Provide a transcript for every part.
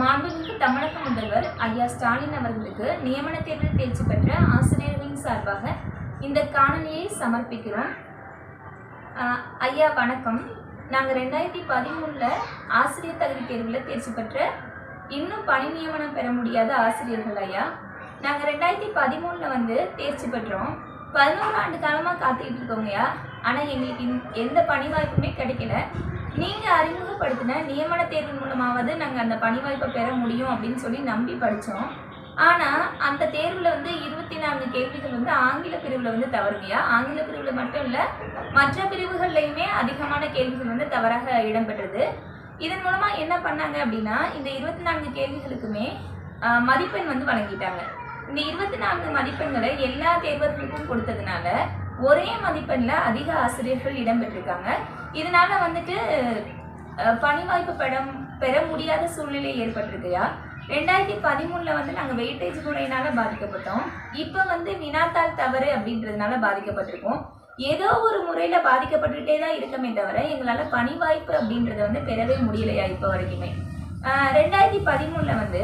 மாண்புமிகு தமிழக முதல்வர் ஐயா ஸ்டாலின் அவர்களுக்கு நியமன தேர்வில் தேர்ச்சி பெற்ற ஆசிரியர்களின் சார்பாக இந்த காணொலியை சமர்ப்பிக்கிறோம். ஐயா வணக்கம். நாங்கள் ரெண்டாயிரத்தி பதிமூணில் ஆசிரியர் தகுதி தேர்வில் தேர்ச்சி பெற்ற இன்னும் பணி நியமனம் பெற முடியாத ஆசிரியர்கள் ஐயா. நாங்கள் ரெண்டாயிரத்தி பதிமூணில் வந்து தேர்ச்சி பெற்றோம். பதினோரு ஆண்டு காலமாக காத்துக்கிட்டு இருக்கோங்கய்யா ஆனால் எங்களுக்கு எந்த பணி வாய்ப்புமே கிடைக்கல. நீங்கள் அறிமுகப்படுத்தின நியமன தேர்வு மூலமாவது நாங்கள் அந்த பணி வாய்ப்பை பெற முடியும் அப்படின்னு சொல்லி நம்பி படித்தோம் ஆனால் அந்த தேர்வில் வந்து இருபத்தி நான்கு கேள்விகள் வந்து ஆங்கில பிரிவில் வந்து தவறுங்கய்யா? ஆங்கில பிரிவில் மட்டும் இல்லை மற்ற பிரிவுகள்லையுமே அதிகமான கேள்விகள் வந்து தவறாக இடம்பெற்றது. இதன் மூலமாக என்ன பண்ணாங்க அப்படின்னா இந்த இருபத்தி நான்கு கேள்விகளுக்குமே மதிப்பெண் வந்து வழங்கிட்டாங்க. இந்த இருபத்தி நான்கு மதிப்பெண்களை எல்லா தேர்வர்களுக்கும் கொடுத்ததுனால ஒரே மதிப்பெண்ல அதிக ஆசிரியர்கள் இடம்பெற்றிருக்காங்க இதனால வந்துட்டு பணி வாய்ப்பு பெற பெற முடியாத சூழ்நிலை ஏற்பட்டிருக்குயா ரெண்டாயிரத்தி பதிமூணுல வந்து நாங்கள் வெயிட்டேஜ் முறையினால பாதிக்கப்பட்டோம். இப்போ வந்து வினாத்தாள் தவறு அப்படின்றதுனால பாதிக்கப்பட்டிருக்கோம். ஏதோ ஒரு முறையில் பாதிக்கப்பட்டுட்டே தான் இருக்கமே தவிர எங்களால் பணி வாய்ப்பு அப்படின்றத வந்து பெறவே முடியலையா இப்போ வரைக்குமே. ரெண்டாயிரத்தி பதிமூணில் வந்து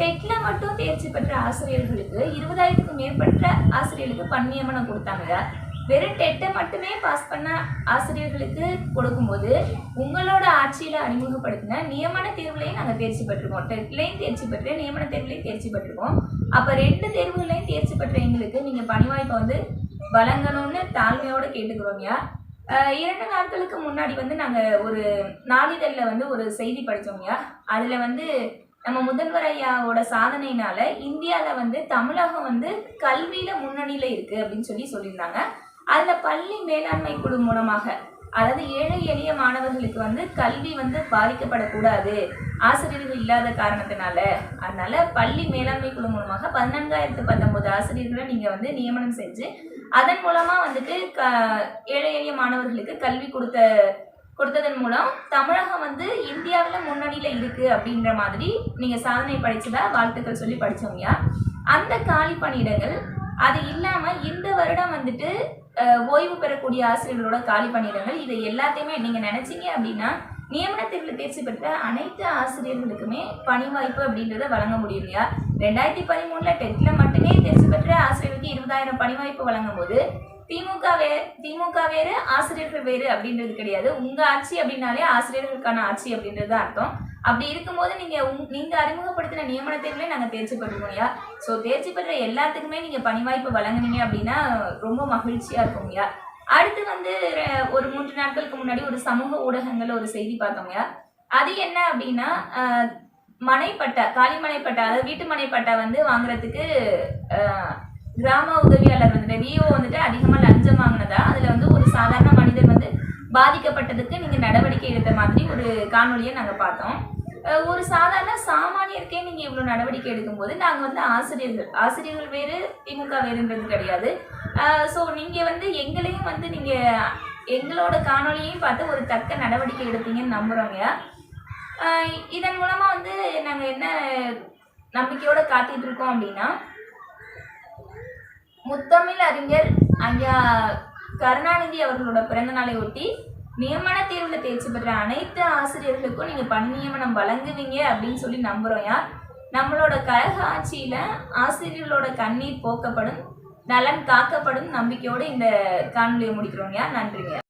டெட்ல மட்டும் தேர்ச்சி பெற்ற ஆசிரியர்களுக்கு இருபதாயிரத்துக்கு மேற்பட்ட ஆசிரியர்களுக்கு பன் நியமனம் கொடுத்தாங்க வெறும் டெட்டை மட்டுமே பாஸ் பண்ண ஆசிரியர்களுக்கு கொடுக்கும்போது உங்களோட ஆட்சியில் அறிமுகப்படுத்தின நியமன தேர்வுலையும் நாங்கள் தேர்ச்சி பெற்றிருக்கோம். டெட்லையும் தேர்ச்சி பெற்று நியமன தேர்வுலையும் தேர்ச்சி பெற்றிருக்கோம். அப்போ ரெண்டு தேர்வுகளையும் தேர்ச்சி பெற்ற எங்களுக்கு நீங்கள் பணிவாய்ப்பை வந்து வழங்கணும்னு தாழ்மையோடு கேட்டுக்கிறோங்கய்யா அஹ் இரண்டு நாட்களுக்கு முன்னாடி வந்து நாங்கள் ஒரு நாளிதழில் வந்து ஒரு செய்தி படித்தோங்கய்யா அதில் வந்து நம்ம முதல்வர் ஐயாவோட சாதனையினால இந்தியாவில் வந்து தமிழகம் வந்து கல்வியில் முன்னணியில் இருக்குது அப்படின்னு சொல்லி சொல்லியிருந்தாங்க. அதில் பள்ளி மேலாண்மை குழு மூலமாக அதாவது ஏழை எளிய மாணவர்களுக்கு வந்து கல்வி வந்து பாதிக்கப்படக்கூடாது. ஆசிரியர்கள் இல்லாத காரணத்தினால. அதனால பள்ளி மேலாண்மை குழு மூலமாக பதினான்காயிரத்து பத்தொன்பது ஆசிரியர்களை நீங்கள் வந்து நியமனம் செஞ்சு அதன் மூலமாக வந்துட்டு க ஏழை எளிய மாணவர்களுக்கு கல்வி கொடுத்த கொடுத்ததன் மூலம் தமிழகம் வந்து இந்தியாவில் முன்னணியில் இருக்குது அப்படின்ற மாதிரி நீங்கள் சாதனை படிச்சதா வாழ்த்துக்கள் சொல்லி படிச்சோங்கய்யா அந்த காலி பணியிடங்கள் அது இல்லாமல் இந்த வருடம் வந்துட்டு ஓய்வு பெறக்கூடிய ஆசிரியர்களோட காலி பணியிடங்கள் இதை எல்லாத்தையுமே நீங்கள் நினச்சிங்க அப்படின்னா நியமன தேர்வில் தேர்ச்சி பெற்ற அனைத்து ஆசிரியர்களுக்குமே பணி வாய்ப்பு அப்படின்றத வழங்க முடியும் இல்லையா? ரெண்டாயிரத்தி பதிமூணில் டெட்டில் மட்டுமே தேர்ச்சி பெற்ற ஆசிரியர்களுக்கு இருபதாயிரம் பணி வாய்ப்பு வழங்கும் போது திமுக வே திமுக வேறு ஆசிரியர்கள் வேறு அப்படின்றது கிடையாது. உங்கள் ஆட்சி அப்படின்னாலே ஆசிரியர்களுக்கான ஆட்சி அப்படின்றது தான் அர்த்தம். அப்படி இருக்கும்போது நீங்கள் உங் நீங்கள் அறிமுகப்படுத்தின நியமன நாங்கள் தேர்ச்சி தேர்ச்சி பெற்றுக்கோங்கயா ஸோ தேர்ச்சி பெற்ற எல்லாத்துக்குமே நீங்கள் பணி வாய்ப்பு வழங்குனீங்க அப்படின்னா ரொம்ப மகிழ்ச்சியா இருக்குங்கய்யா அடுத்து வந்து ஒரு மூன்று நாட்களுக்கு முன்னாடி ஒரு சமூக ஊடகங்களில் ஒரு செய்தி பார்த்தோங்கய்யா அது என்ன அப்படின்னா மனைப்பட்டா காலி மனைப்பட்டா அதாவது வீட்டு மனைப்பட்டா வந்து வாங்குறதுக்கு கிராம உதவியாளர் வந்துட்டு விஓ வந்துட்டு அதிகமாக லஞ்சம் வாங்கினதா அதில் வந்து ஒரு சாதாரண மனிதர் வந்து பாதிக்கப்பட்டதுக்கு நீங்கள் நடவடிக்கை எடுத்த மாதிரி ஒரு காணொலியை நாங்கள் பார்த்தோம். ஒரு சாதாரண சாமானியருக்கே நீங்கள் இவ்வளோ நடவடிக்கை எடுக்கும்போது நாங்கள் வந்து ஆசிரியர்கள் ஆசிரியர்கள் வேறு திமுக வேறுன்றது கிடையாது. ஸோ நீங்கள் வந்து எங்களையும் வந்து நீங்கள் எங்களோட காணொலியையும் பார்த்து ஒரு தக்க நடவடிக்கை எடுப்பீங்கன்னு நம்புகிறோங்க இதன் மூலமாக வந்து நாங்கள் என்ன நம்பிக்கையோடு காத்துட்டு இருக்கோம் அப்படின்னா முத்தமிழ் அறிஞர் ஐயா கருணாநிதி அவர்களோட பிறந்த நாளை ஒட்டி நியமன தேர்வில் தேர்ச்சி பெற்ற அனைத்து ஆசிரியர்களுக்கும் நீங்கள் பணி நியமனம் வழங்குவீங்க அப்படின்னு சொல்லி நம்புகிறோம் யார்? நம்மளோட கழக ஆட்சியில் ஆசிரியர்களோட கண்ணீர் போக்கப்படும் நலன் காக்கப்படும் நம்பிக்கையோடு இந்த காணொலியை முடிக்கிறோம் யார்? நன்றிங்க.